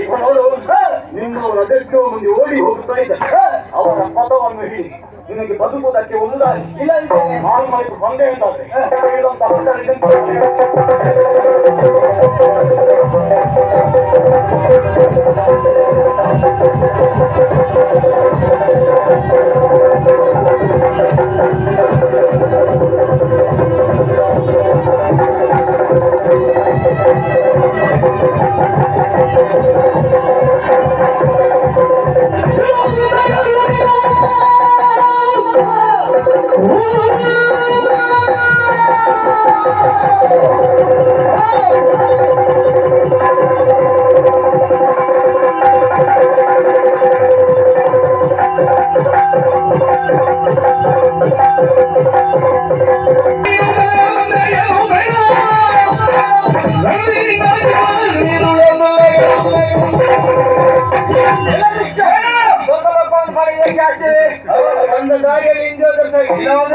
ಈಗ ನೋಡು ನಿಮ್ಮ ಅದೆಷ್ಟೋ ಮುಂದೆ ಓಡಿ ಹೋಗ್ತಾ ಇದ್ದಾರೆ. ಅವರ ಪದವನ್ನು ಹಿಡಿ ನಿನಗೆ ಬದುಕುವುದಕ್ಕೆ ಒಂದು ದಾರಿ ಇಲ್ಲ. ನಾನು ಮಾಡಿದ್ದು ಬಂದೆ ಅಂತಾದ್ರೆ geldi. Ama ben de daha yeni indi öldürsek. Ne oldu?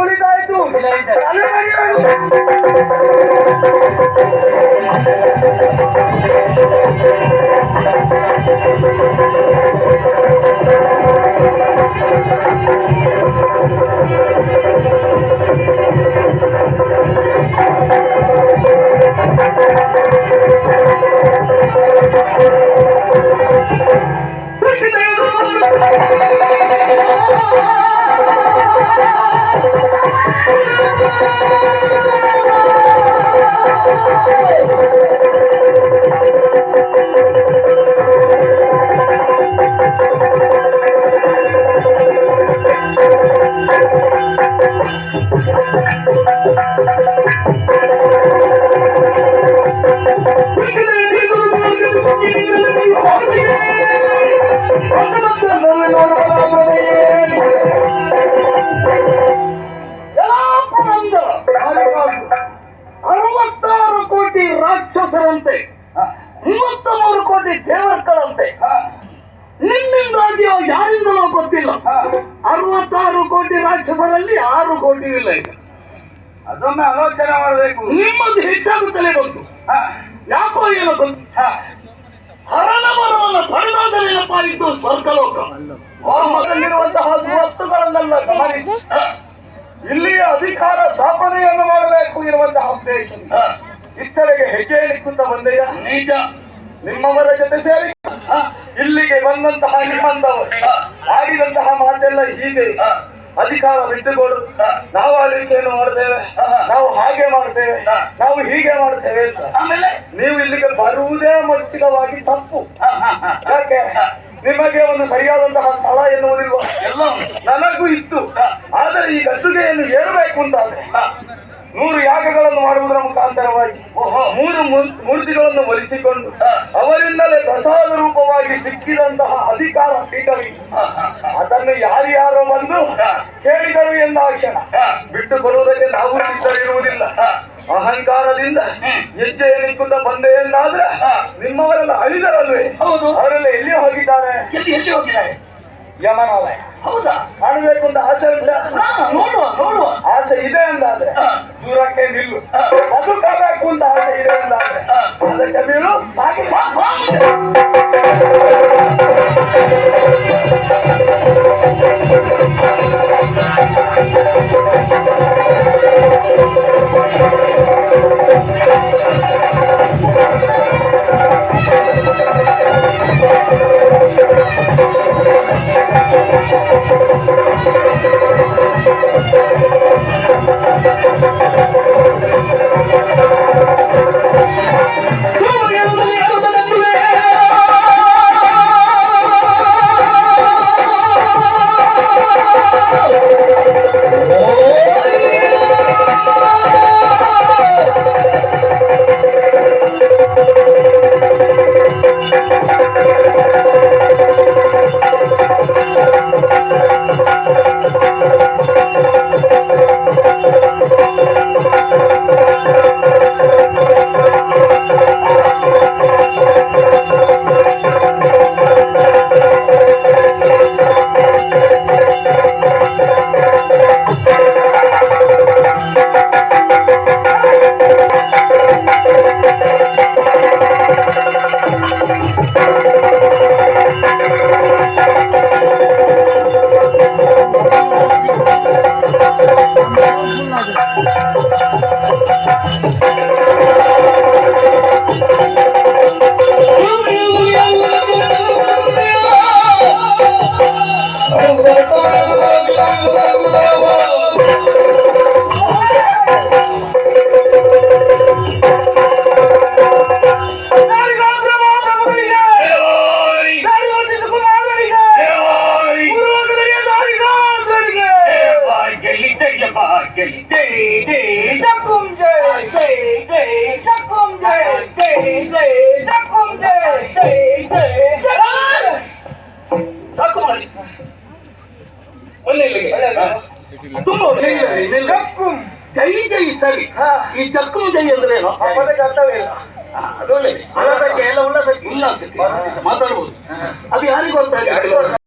ಉಳಿತಾಯಿತು ರಾಕ್ಷಸರಲ್ಲಿ ಆರು ಕೋಟಿ ಇಲ್ಲ ಈಗ? ಅದನ್ನ ಆಲೋಚನೆ ಮಾಡಬೇಕು. ನಿಮ್ಮದು ಹೆಚ್ಚಾಗುತ್ತಲೇ ಬಂತು ಯಾಕೋ ಏನೋ ಬಂತು ಹರಣ ಮರವನ್ನು ಪಡೆದಾದ ಇದ್ದು ಸ್ವರ್ಗಲೋಕ? ಮೊದಲಿರುವಂತಹ ವಸ್ತುಗಳನ್ನೆಲ್ಲ ಗಮನಿಸಿ. ಇಲ್ಲಿಯ ಅಧಿಕಾರ ಸ್ಥಾಪನೆಯನ್ನು ಮಾಡಬೇಕು ಇರುವಂತಹ ಉದ್ದೇಶ. ಇತ್ತರೆಗೆ ಹೆಜ್ಜೆ ನಿಕ್ಕುತ್ತ ಬಂದೆಯ? ನಿಜ. ನಿಮ್ಮವರ ಜೊತೆ ಸೇರಿ. ಇಲ್ಲಿಗೆ ಬಂದಂತಹ ನಿಮ್ಮಂದವರು ಆಡಿದಂತಹ ಮಾತೆಲ್ಲ ಹೀಗೆ. ಅಧಿಕಾರ ಬಿಟ್ಟುಕೊಡು. ನಾವು ಆಳ್ವಿಕೆಯನ್ನು ಮಾಡ್ತೇವೆ ನಾವು ಹಾಗೆ ಮಾಡ್ತೇವೆ ನಾವು ಹೀಗೆ ಮಾಡ್ತೇವೆ ಅಂತ. ಆಮೇಲೆ? ನೀವು ಇಲ್ಲಿಗೆ ಬರುವುದೇ ಮಟ್ಟಿಗವಾಗಿ ತಪ್ಪು. ಯಾಕೆ? ನಿಮಗೆ ಒಂದು ಸರಿಯಾದಂತಹ ಸ್ಥಳ ಎನ್ನುವುದಿಲ್ವ? ಎಲ್ಲ ನನಗೂ ಇತ್ತು. ಆದರೆ ಈ ಗದ್ದುಗೆಯನ್ನು ಏರಬೇಕು ಅಂತಾದ್ರೆ ನೂರು ಯಾಗಗಳನ್ನು ಮಾಡುವುದರ ಮುಖಾಂತರವಾಗಿ ಮೂರು ಮೂರ್- ಮೂರ್ತಿಗಳನ್ನು ಒಲಿಸಿಕೊಂಡು ಅವರಿಂದಲೇ ಪ್ರಸಾದ ರೂಪವಾಗಿ ಸಿಕ್ಕಿದಂತಹ ಅಧಿಕಾರ ಪೀಠವಿದೆ ಅದನ್ನು ಯಾರ್ಯಾರೋ ಬಂದು ಕೇಳಿದರು ಎಂದ ಕ್ಷಣ ಬಿಟ್ಟು ಬರುವುದಕ್ಕೆ ನಾವು ಇರುವುದಿಲ್ಲ ಅಹಂಕಾರದಿಂದ ಹೆಜ್ಜೆ ನಿಂತ ಬಂದೆ ಎಂದಾದ್ರೆ ನಿಮ್ಮವರೆಲ್ಲ ಅಳಿದರಲ್ವೇ? ಹೌದು. ಅವರೆಲ್ಲ ಎಲ್ಲಿ ಹೋಗಿದ್ದಾರೆ? ಎಲ್ಲಿ ಎಲ್ಲಿ ಹೋಗಿದ್ದಾರೆ? ಯಮನಾಲಯ. ಹೌದಾ? ಕಾಣಬೇಕು ಅಂತ ಆಸೆ ಉಂಟ? ಹಾ, ನೋಡುವ ನೋಡುವ. ಆಸೆ ಇದೆ ದೂರಕ್ಕೆ ನಿಲ್ಲು ಬದುಕಬೇಕು ಅಂತ ಆಸೆ ಇದೆ ಅಂದಾದ್ರೆ ಅದಕ್ಕೆ ಬೀಳು ಸಾಗಿ ಬಾ, ಬಾ ಮುಂದೆ. ಸಾಕು ಮಾಡಿ ಒಳ್ಳೆ ಇಲ್ಲಿಗೆ. ತುಂಬ ಒಳ್ಳೆ. ಜಕ್ಕುಂ. ಜೈ ಜೈ ಸರಿ ಈ ಜಕ್ಕುಂ ಜೈ ಅಂದ್ರೆ ಏನು ಪದಕ್ಕೆ ಅರ್ಥವಿಲ್ಲ ಅದು ಒಳ್ಳೆ ಉಲ್ಲಾಸಕ್ಕೆ ಎಲ್ಲ ಉಲ್ಲಾಸಕ್ಕೆ ಉಲ್ಲಾಸಕ್ಕೆ ಮಾತಾಡ್ಬೋದು ಅದು ಯಾರಿಗೂ ಗೊತ್ತಾಗಿಲ್ಲ